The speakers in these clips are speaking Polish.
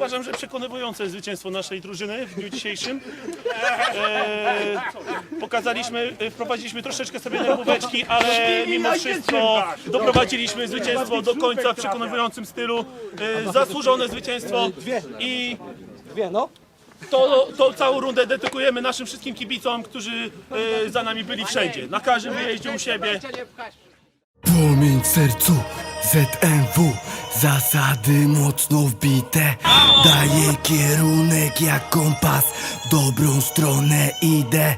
uważam, że przekonywujące zwycięstwo naszej drużyny w dniu dzisiejszym. E, pokazaliśmy, e, wprowadziliśmy troszeczkę sobie nerwóweczki, ale mimo wszystko doprowadziliśmy zwycięstwo do końca w przekonującym stylu. E, zasłużone zwycięstwo i Dwie, no. to, to całą rundę dedykujemy naszym wszystkim kibicom, którzy e, za nami byli wszędzie. Na każdym wyjeździe u siebie. Płomień w sercu ZMW Zasady mocno wbite. Daję kierunek jak kompas. W dobrą stronę idę.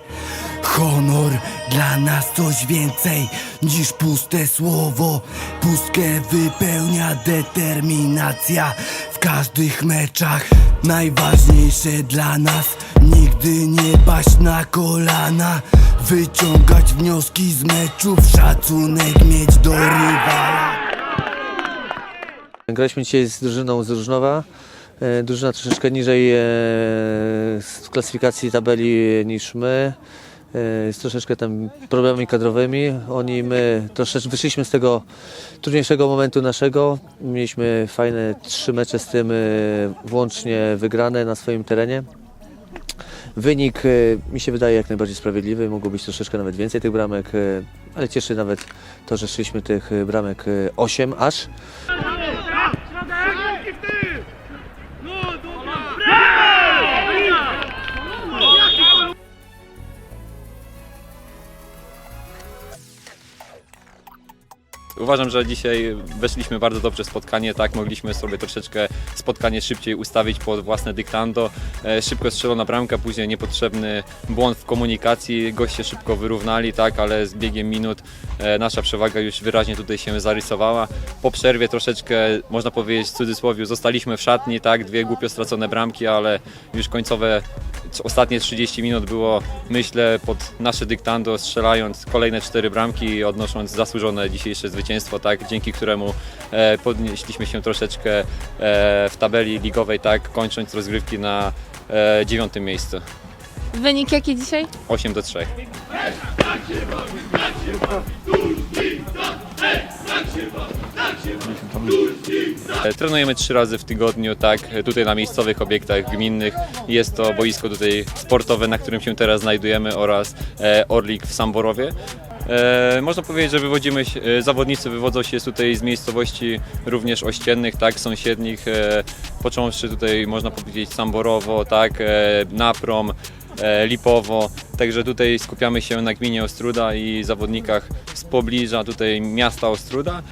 Honor dla nas coś więcej niż puste słowo. Pustkę wypełnia determinacja w każdych meczach. Najważniejsze dla nas nigdy nie paść na kolana. Wyciągać wnioski z meczów, szacunek mieć do rywala Graliśmy dzisiaj z drużyną z Różnowa. E, Drużyna troszeczkę niżej e, w klasyfikacji tabeli niż my. E, Z troszeczkę tam problemami kadrowymi. Oni, my troszeczkę wyszliśmy z tego trudniejszego momentu naszego. Mieliśmy fajne trzy mecze z tym e, włącznie wygrane na swoim terenie. Wynik e, mi się wydaje jak najbardziej sprawiedliwy, mogło być troszeczkę nawet więcej tych bramek, e, ale cieszy nawet to, że szliśmy tych e, bramek 8 aż. Uważam, że dzisiaj weszliśmy bardzo dobrze w spotkanie, tak, mogliśmy sobie troszeczkę spotkanie szybciej ustawić pod własne dyktando. E, Szybko strzelona bramka, później niepotrzebny błąd w komunikacji, goście szybko wyrównali, tak, ale z biegiem minut e, nasza przewaga już wyraźnie tutaj się zarysowała. Po przerwie troszeczkę, można powiedzieć w cudzysłowie, zostaliśmy w szatni, tak, dwie głupio stracone bramki, ale już końcowe ostatnie 30 minut było, myślę, pod nasze dyktando, strzelając kolejne cztery bramki i odnosząc zasłużone dzisiejsze zwycięstwo, tak, dzięki któremu e, podnieśliśmy się troszeczkę e, w tabeli ligowej, tak, kończąc rozgrywki na e, dziewiątym miejscu. Wynik jaki dzisiaj? 8 do 3. E, Trenujemy trzy razy w tygodniu, tak, tutaj na miejscowych obiektach gminnych. Jest to boisko tutaj sportowe, na którym się teraz znajdujemy oraz e, Orlik w Samborowie. E, można powiedzieć, że wywodzimy się, zawodnicy wywodzą się tutaj z miejscowości również ościennych, tak, sąsiednich, począwszy tutaj można powiedzieć Samborowo, tak, Naprom, Lipowo. Także tutaj skupiamy się na gminie Ostruda i zawodnikach z pobliża tutaj miasta Ostruda.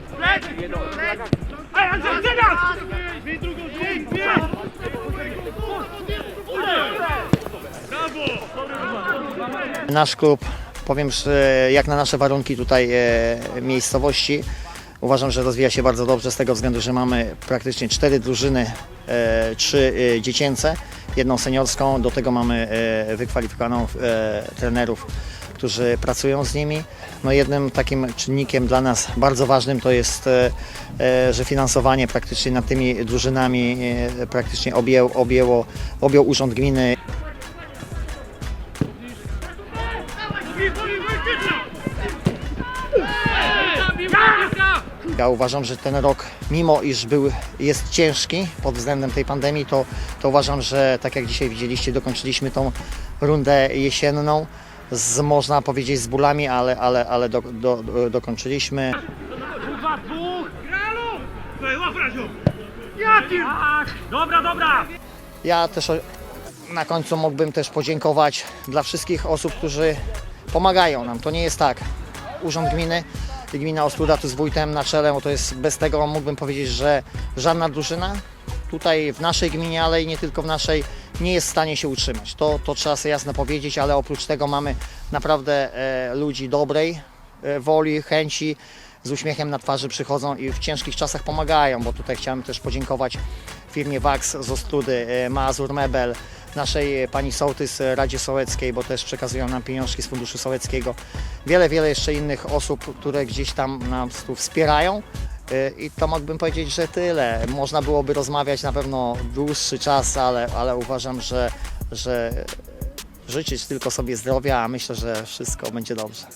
Nasz klub, powiem, że jak na nasze warunki tutaj e, miejscowości, uważam, że rozwija się bardzo dobrze z tego względu, że mamy praktycznie cztery drużyny, e, trzy e, dziecięce, jedną seniorską, do tego mamy e, wykwalifikowaną trenerów, którzy pracują z nimi. No jednym takim czynnikiem dla nas bardzo ważnym to jest, że finansowanie praktycznie nad tymi drużynami praktycznie objęł, objęło, objął Urząd Gminy Ja uważam, że ten rok, mimo iż był, jest ciężki pod względem tej pandemii, to, to uważam, że tak jak dzisiaj widzieliście, dokończyliśmy tą rundę jesienną z, można powiedzieć, z bólami, ale, ale, ale do, do, do, dokończyliśmy. Ja też o- na końcu mógłbym też podziękować dla wszystkich osób, którzy pomagają nam. To nie jest tak. Urząd Gminy Gmina Ostruda tu z wójtem na czele, bo to jest bez tego mógłbym powiedzieć, że żadna drużyna tutaj w naszej gminie, ale i nie tylko w naszej, nie jest w stanie się utrzymać. To, to trzeba sobie jasno powiedzieć, ale oprócz tego mamy naprawdę e, ludzi dobrej e, woli, chęci, z uśmiechem na twarzy przychodzą i w ciężkich czasach pomagają, bo tutaj chciałem też podziękować firmie Wax z Ostrudy, e, Mazur Mebel, naszej pani sołtys e, Radzie Sołeckiej, bo też przekazują nam pieniążki z Funduszu Sołeckiego. Wiele, wiele jeszcze innych osób, które gdzieś tam nas tu wspierają. E, I to mógłbym powiedzieć, że tyle. Można byłoby rozmawiać na pewno dłuższy czas, ale, ale uważam, że, że życzyć tylko sobie zdrowia, a myślę, że wszystko będzie dobrze.